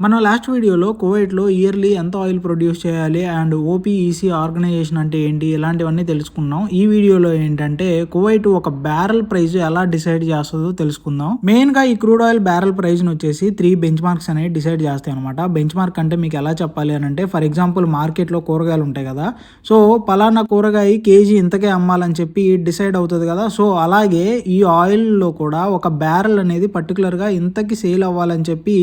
మనం లాస్ట్ వీడియోలో కువైట్లో ఇయర్లీ ఎంత ఆయిల్ ప్రొడ్యూస్ చేయాలి అండ్ ఓపీఈసీ ఆర్గనైజేషన్ అంటే ఏంటి ఇలాంటివన్నీ తెలుసుకున్నాం ఈ వీడియోలో ఏంటంటే కువైట్ ఒక బ్యారల్ ప్రైస్ ఎలా డిసైడ్ చేస్తుందో తెలుసుకుందాం. మెయిన్గా ఈ క్రూడ్ ఆయిల్ బ్యారల్ ప్రైస్ వచ్చేసి త్రీ బెంచ్ మార్క్స్ అనేవి డిసైడ్ చేస్తాయి అనమాట బెంచ్ మార్క్ అంటే మీకు ఎలా చెప్పాలి అని అంటే ఫర్ ఎగ్జాంపుల్ మార్కెట్లో కూరగాయలు ఉంటాయి కదా. సో పలానా కూరగాయ కేజీ ఇంతకే అమ్మాలని చెప్పి డిసైడ్ అవుతుంది కదా. సో అలాగే ఈ ఆయిల్లో కూడా ఒక బ్యారల్ అనేది పర్టికులర్గా ఇంతకి సేల్ అవ్వాలని చెప్పి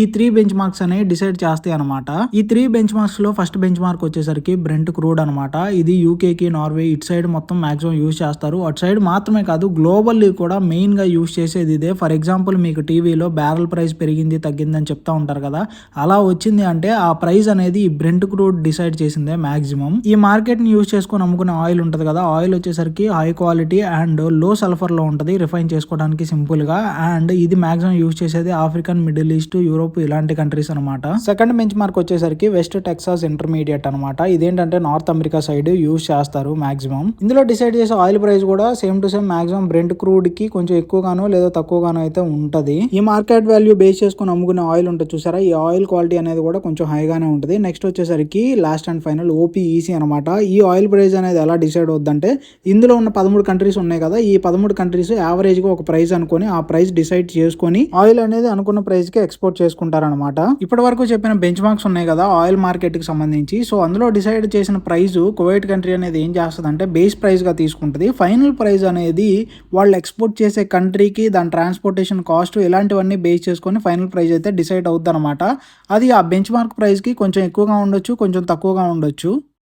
ఈ త్రీ బెంచ్ మార్క్స్ అనేవి డిసైడ్ చేస్తాయి అనమాట ఈ త్రీ బెంచ్ మార్క్స్లో ఫస్ట్ బెంచ్ మార్క్ వచ్చేసరికి బ్రెంట్ క్రూడ్ అనమాట ఇది యూకే కి నార్వే ఇటు సైడ్ మొత్తం మాక్సిమం యూజ్ చేస్తారు. అటు సైడ్ మాత్రమే కాదు గ్లోబల్లీ కూడా మెయిన్గా యూజ్ చేసేది ఇదే. ఫర్ ఎగ్జాంపుల్ మీకు టీవీలో బ్యారల్ ప్రైస్ పెరిగింది తగ్గింది అని చెప్తా ఉంటారు కదా. అలా వచ్చింది అంటే ఆ ప్రైస్ అనేది ఈ బ్రెంట్ క్రూడ్ డిసైడ్ చేసిందే మాక్సిమం ఈ మార్కెట్ని యూజ్ చేసుకుని అమ్ముకునే ఆయిల్ ఉంటుంది కదా. ఆయిల్ వచ్చేసరికి హై క్వాలిటీ అండ్లో సల్ఫర్లో ఉంటుంది. రిఫైన్ చేసుకోవడానికి సింపుల్గా. అండ్ ఇది మాక్సిమం యూజ్ చేసేది ఆఫ్రికన్ మిడిల్ ఈస్ట్ యూరోప్ ఇలాంటి కంట్రీస్ అనమాట సెకండ్ బెంచ్ మార్క్ వచ్చేసరికి వెస్ట్ టెక్సాస్ ఇంటర్మీడియట్ అనమాట ఇదేంటంటే నార్త్ అమెరికా సైడ్ యూజ్ చేస్తారు మాక్సిమం. ఇందులో డిసైడ్ చేసే ఆయిల్ ప్రైస్ కూడా same to same maximum Brent క్రూడ్కి కొంచెం ఎక్కువగానో లేదా తక్కువగానో అయితే ఉంటది. ఈ మార్కెట్ వాల్యూ బేస్ చేసుకుని అమ్ముకునే ఆయిల్ ఉంటుంది చూసారా? ఈ ఆయిల్ క్వాలిటీ అనేది కూడా కొంచెం హైగానే ఉంటుంది. నెక్స్ట్ వచ్చేసరికి లాస్ట్ అండ్ ఫైనల్ ఓపీఈసీ అనమాట ఈ ఆయిల్ ప్రైస్ అనేది ఎలా డిసైడ్ అవుద్దంటే ఇందులో ఉన్న పదమూడు కంట్రీస్ ఉన్నాయి కదా ఈ పదమూడు కంట్రీస్ యావరేజ్గా ఒక ప్రైస్ అనుకొని ఆ ప్రైస్ డిసైడ్ చేసుకొని ఆయిల్ అనేది అనుకున్న ప్రైస్కి ఎక్స్పోర్ట్ చేసుకుంటారనమాట ఇప్పటి వరకు చెప్పిన బెంచ్ మార్క్స్ ఉన్నాయి కదా ఆయిల్ మార్కెట్కి సంబంధించి. సో అందులో డిసైడ్ చేసిన ప్రైస్ కువైట్ కంట్రీ అనేది ఏం చేస్తుంది అంటే బేస్ ప్రైస్గా తీసుకుంటుంది. ఫైనల్ ప్రైస్ అనేది వాళ్ళు ఎక్స్పోర్ట్ చేసే కంట్రీకి దాని ట్రాన్స్పోర్టేషన్ కాస్ట్ ఇలాంటివన్నీ బేస్ చేసుకొని ఫైనల్ ప్రైస్ అయితే డిసైడ్ అవుద్ది అనమాట అది ఆ బెంచ్ మార్క్ ప్రైస్కి కొంచెం ఎక్కువగా ఉండొచ్చు కొంచెం తక్కువగా ఉండొచ్చు.